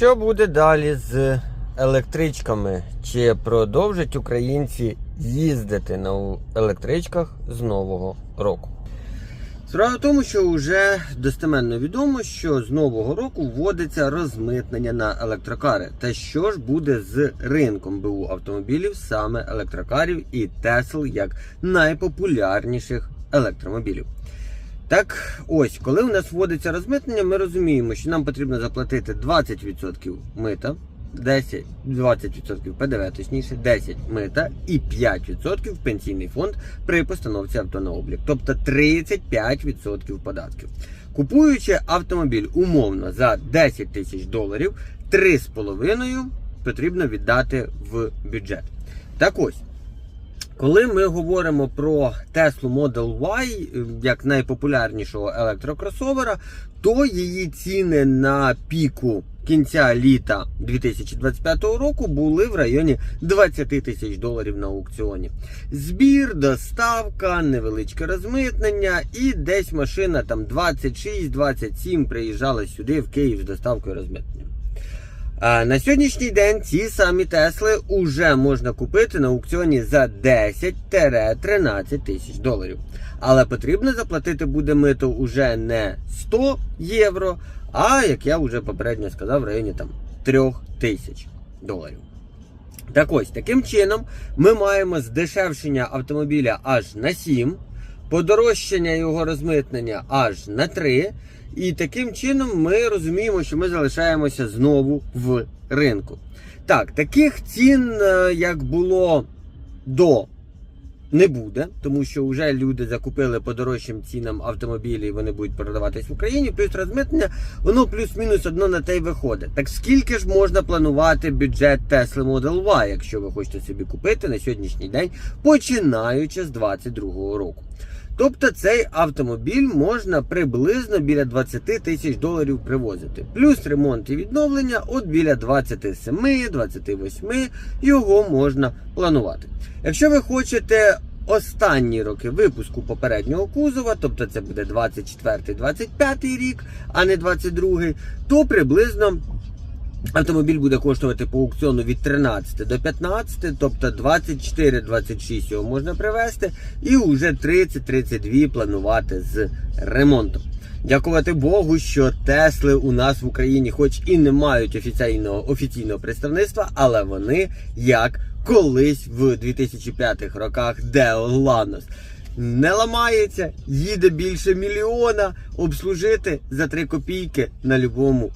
Що буде далі з електричками? Чи продовжать українці їздити на електричках з нового року? Справа в тому, що вже достеменно відомо, що з нового року вводиться розмитнення на електрокари. Та що ж буде з ринком БУ автомобілів, саме електрокарів і Тесл як найпопулярніших електромобілів? Так, ось, коли у нас вводиться розмитнення, ми розуміємо, що нам потрібно заплатити 20% мита, 10, 20% ПДВ, точніше, 10 мита і 5% в пенсійний фонд при постановці авто на облік, тобто 35% податків. Купуючи автомобіль умовно за 10 тисяч доларів, 3,5 потрібно віддати в бюджет. Так ось. Коли ми говоримо про Tesla Model Y е, як найпопулярнішого електрокросовера, то її ціни на піку кінця літа 2025 року були в районі 20 тисяч доларів на аукціоні. Збір, доставка, невеличке розмитнення і десь машина там 26-27 приїжджала сюди в Київ з доставкою розмитнення. На сьогоднішній день ці самі Тесли вже можна купити на аукціоні за 10-13 тисяч доларів. Але потрібно заплатити буде мито уже не 100 євро, а як я вже попередньо сказав, в районі там 3 тисяч доларів. Так ось, таким чином, ми маємо здешевшення автомобіля аж на 7, подорожчання його розмитнення аж на 3. І таким чином ми розуміємо, що ми залишаємося знову в ринку. Так, таких цін, е, як було до, не буде, тому що вже люди закупили по дорожчим цінам автомобілі, і вони будуть продаватись в Україні, плюс розмитнення, воно плюс-мінус одно на те й виходить. Так скільки ж можна планувати бюджет Tesla Model Y, якщо ви хочете собі купити на сьогоднішній день, починаючи з 2022 року? Тобто цей автомобіль можна приблизно біля 20 тисяч доларів привозити. Плюс ремонт і відновлення от біля 27-28 його можна планувати. Якщо ви хочете останні роки випуску попереднього кузова, тобто це буде 24-25 рік, а не 22, то приблизно Автомобіль буде коштувати по аукціону від 13 до 15, тобто 24-26 його можна привезти, і вже 30-32 планувати з ремонтом. Дякувати Богу, що Тесли у нас в Україні, хоч і не мають офіційного офіційного представництва, але вони як колись в 2005 роках Део Ланос. Не ламається, їде більше мільйона, обслужити за 3 копійки на любому